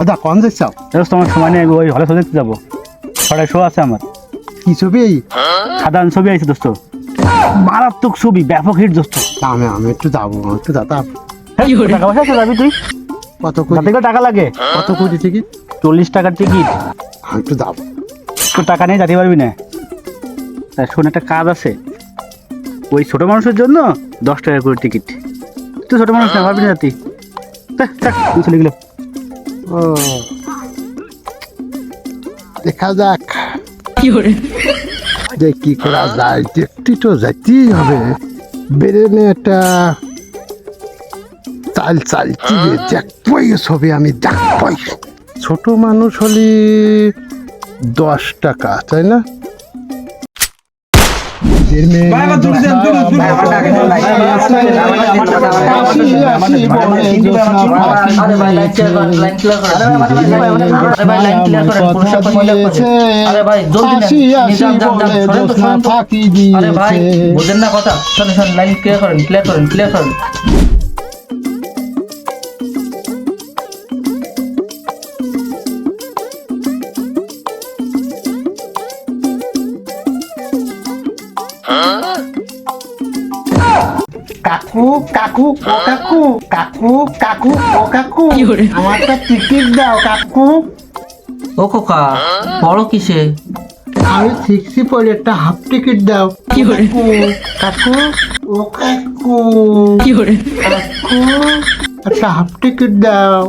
ওদা কন যাচ্ছাও দোস্ত আমার সময় নেই ওই হলে দেখতে যাব। শো আছে আমার। কি ছবি? সাধারণ ছবি আছে দোস্ত। মারাত্মক ছবি ব্যাপক হিট দোস্ত। আমি আমি একটু যাব একটু হেই, টাকা পয়সা আছে যাবি তুই? কত কোটি? টাকা লাগে। কত কোটি টিকিট চল্লিশ টাকার টিকিট আমি একটু যাব। তোর টাকা নেই যেতে পারবি না। তা শোন একটা কাজ আছে। ওই ছোট মানুষের জন্য দশ টাকা করে টিকিট তুই ছোট মানুষ না পারবি না তুই চলে গেলো। দেখা যাক। যে কি করা যায় দেখতে তো যাইতেই হবে। বেরেনে একটা চাল চালছি যে দেখবই ছবি আমি দেখবই ছোট মানুষ হলে দশ টাকা তাই না? আরে ভাই বুঝেন না কথা শোনেন শোনেন লাইন ক্লিয়ার করেন ক্লিয়ার করেন ক্লিয়ার করেন কাকু কাকু ও কাকু কাকু কাকু ও কাকু আমারটা টিকিট দাও কাকু। ও খোকা বড় কিসে? আমি সিক্সটি পরে একটা হাফ টিকিট দাও। কাকু কাকু ও কাকু কাকু একটা হাফ টিকিট দাও।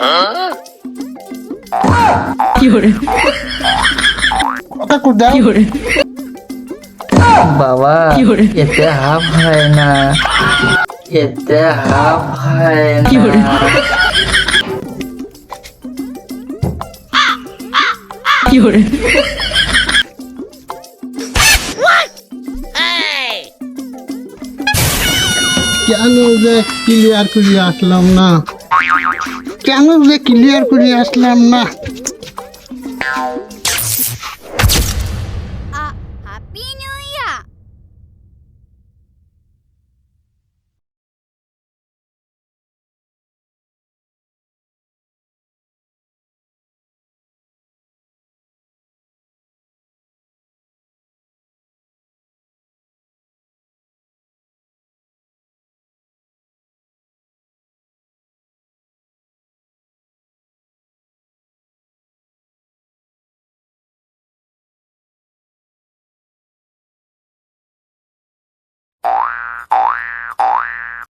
ও কাকু দাও। বাবা এতে হাফ হয় না। এতে হাফ হয় না। কেন যে ক্লিয়ার করে আসলাম না? কেন যে ক্লিয়ার করে আসলাম না? Bye.